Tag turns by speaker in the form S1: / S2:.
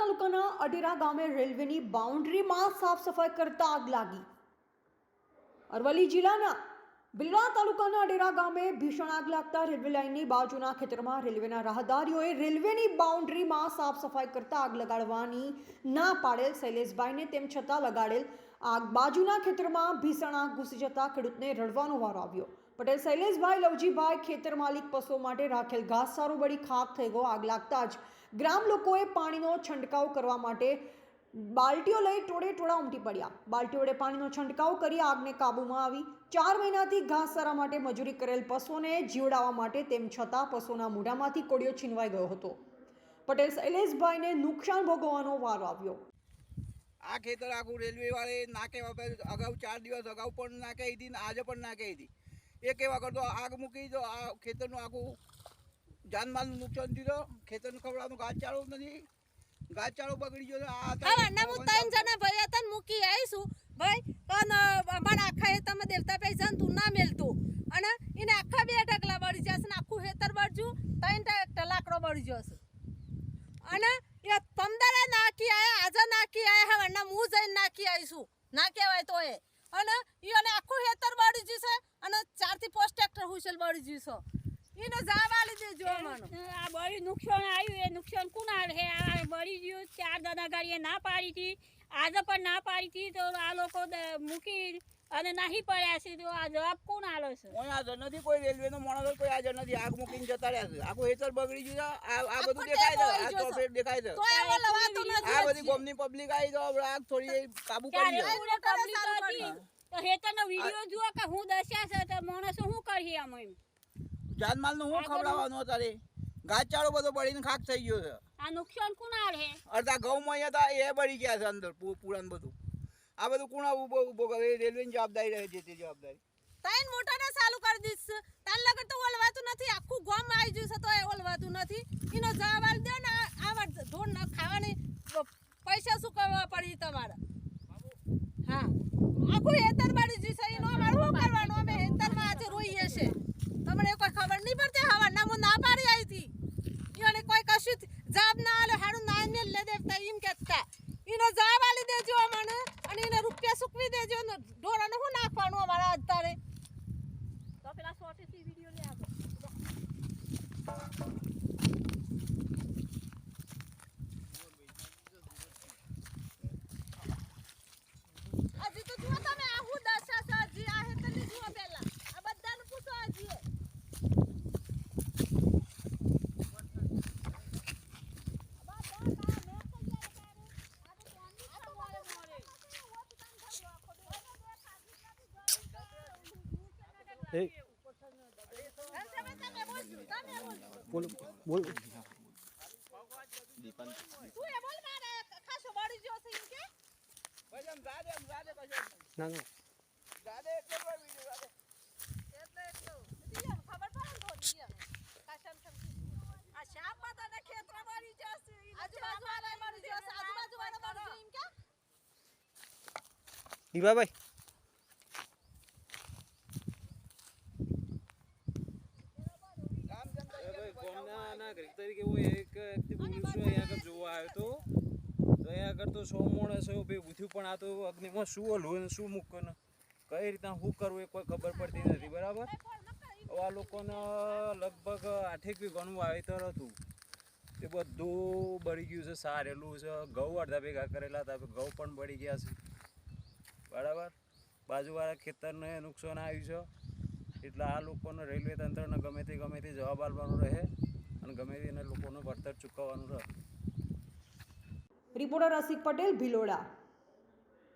S1: તાલુકાના અઢેરા ગામે રેલવેની બાઉન્ડ્રીમાં સાફ સફાઈ કરતા આગ લાગી. અરવલ્લી જિલ્લાના બિલવા તાલુકાના અઢેરા ગામે ભીષણ આગ લાગતા રેલવે લાઇનની બાજુના ખેતરમાં રેલવેના રાહદારીઓએ રેલવેની બાઉન્ડ્રીમાં સાફ સફાઈ કરતા આગ લગાડવાની ના પાડેલ શૈલેષભાઈને તેમ છતાં લગાડેલ આગ. બાજુના ખેતરમાં ભીષણ આગ ઘૂસી જતા ખેડૂતને રડવાનો વારો આવ્યો. પટેલ, શૈલેષભાઈ લવજીભાઈ ખેતર માલિક પશુઓ માટે રાખેલ ઘાસચારો બળી ખાક થઈ ગયો આગ લાગતા જ ગ્રામ લોકોએ પાણીનો છંટકાવ કરવા માટે બાલટીઓ લઈ ટોળે ટોળા ઉમટી પડ્યા. બાલટીઓ વડે પાણીનો છંટકાવ કરી આગને કાબૂમાં આવી. ચાર મહિનાથી ઘાસચારા માટે મજૂરી કરેલ પશુઓને જીવડાવવા માટે તેમ છતાં પશુઓના મોઢામાંથી કોડિયો છીનવાઈ ગયો હતો. પટેલ, શૈલેષભાઈને નુકસાન ભોગવવાનો વારો આવ્યો.
S2: આ ખેતર આખું રેલવે વાળે વગર અગાઉ ચાર દિવસ અગાઉ પણ નાખી હતી ને આજે પણ નાખી હતી. એ કેવા કરતો આગ મૂકી દો આ ખેતરનું આખું જાનમાલનું નુકસાન થયું ખેતરનું ખવડાવવાનું ઘાસચારો નથી. ઘાસચારો બગડી ગયો. આ
S3: હું ત્રણ જણા ભાઈ હતા મૂકી આવીશું. ભાઈ પણ અમારા આખા ખેતરમાં દેવતા પૈસા તું ના મેલતું. અને એને આખા બે ઢગલા બળી જશે ને આખું હેતર બળજું ત્રણ લાકડો બળી જશે અને એ પમદારે નાખી આયા આજે નાખી આયા હવે હું જઈને નાખી આવીશું. ના કહેવાય તો એ. અને એને આખું હેતર બળી જશે અને ચારથી પાંચ ટ્રેક્ટર હુસેલ બળી જશે એને જવા લીધે જો મને
S4: આ બળી નુકસાન આવ્યું, એ નુકસાન કોણ હે, આ બળી ગયું, ચાર દાદા ગાડીએ ના પાડી હતી, આજે પણ ના પાડી હતી, તો આ લોકો મૂકી અને નાહી પડ્યા છે તો આ જવાબ કોણ આલો છે?
S2: કોઈ હાજર નથી કોઈ રેલવેનો માણસ કોઈ હાજર નથી. આગ મૂકીને જતા રહ્યા છે. આખું હેતર બગડી ગયું આ આ બધું દેખાય છે. આ ચોફેટ દેખાય છે.
S3: તો એવો લવાતું નથી
S2: આ બધી ગામની પબ્લિક આવી તો હવે આગ થોડી કાબુ
S4: પબ્લિક હતી તો હેતરનો વીડિયો જુઓ કે હું દસ્યા છે તો માણસો શું કરી આમ એમ?
S2: જાનમાલનું હું ખવડાવવાનું અત્યારે? ઘાસચારો બધો બળીને ખાક થઈ ગયો છે.
S4: આ નુકસાન કોણ હે
S2: અડધા અહીંયા હતા એ બળી ગયા છે અંદર પૂરણ બધું. આ બધું કોણ ઊભો ઊભો કરે? રેલવેની જવાબદારી રહે છે તે જવાબદારી.
S3: તાઈન મોટાને ચાલુ કરી છે તાન લગર તો ઓલવાતું નથી. આખું ગોમ આવી ગયું તો એ ઓલવાતું નથી. એનો જવાબ દે ને આવા ઢોર ન ખાવાની. પૈસા શું કરવા પડી તમારે? હા. આખું હેતર બાળી ગયું છે. એનો અમારે શું કરવાનું? અમે હેતરમાં આજે રોઈએ છે. તમને કોઈ ખબર નહીં પડતી? હવા ના હું ના પાડી આવી હતી એને કોઈ કશું જવાબ ના આલે. હારું ના ને લે દેવતા એમ કહેતા. એનો જવાબ આલી દેજો અમને અને એને રૂપિયા સૂકવી દેજો ને ઢોરાને શું નાખવાનું અત્યારે
S4: તો પેલા શોર્ટેથી વીડિયો લે આગળ
S3: હજી તો જુઓ તમે આ હું દશા છે હજી આ હેતરની જુઓ પહેલા આ બધાનું પૂછો હજી એ. તમે બોલ બોલ
S5: બોલ
S3: તું એ બોલ મારે ખાસો બળી ગયો છે કે
S2: ભાઈ આમ જા દે, આમ જા દે પછી.
S5: ના ના
S2: જા એટલે કોઈ વીડિયો જા
S3: એટલે એટલું
S2: આમ જેમ કરી
S6: ગામના નાગરિક તરીકે હું એક બોલું અહીંયા આગળ જોવા આવ્યો તો. તો અહીંયા આગળ તો સો માણસો ભેગું થયું પણ આ તો અગ્નિમાં શું હલવું ને શું મૂકવું કઈ રીતના શું કરવું એ કોઈ ખબર પડતી નથી બરાબર? હવે આ લોકોને લગભગ આઠેક વીઘાનું વાવેતર હતું. તે બધું બળી ગયું છે સારેલું છે. ઘઉં અડધા ભેગા કરેલા હતા ઘઉં પણ બળી ગયા છે. બરાબર? બાજુવાળા ખેતરને નુકસાન આવ્યું છે. એટલે આ લોકોને રેલવે તંત્રને ગમે તે ગમે તે જવાબ આપવાનો રહે. ગમે તેને લોકોનું વળતર ચૂકવવાનું રહે
S1: રિપોર્ટર રસિક પટેલ ભિલોડા.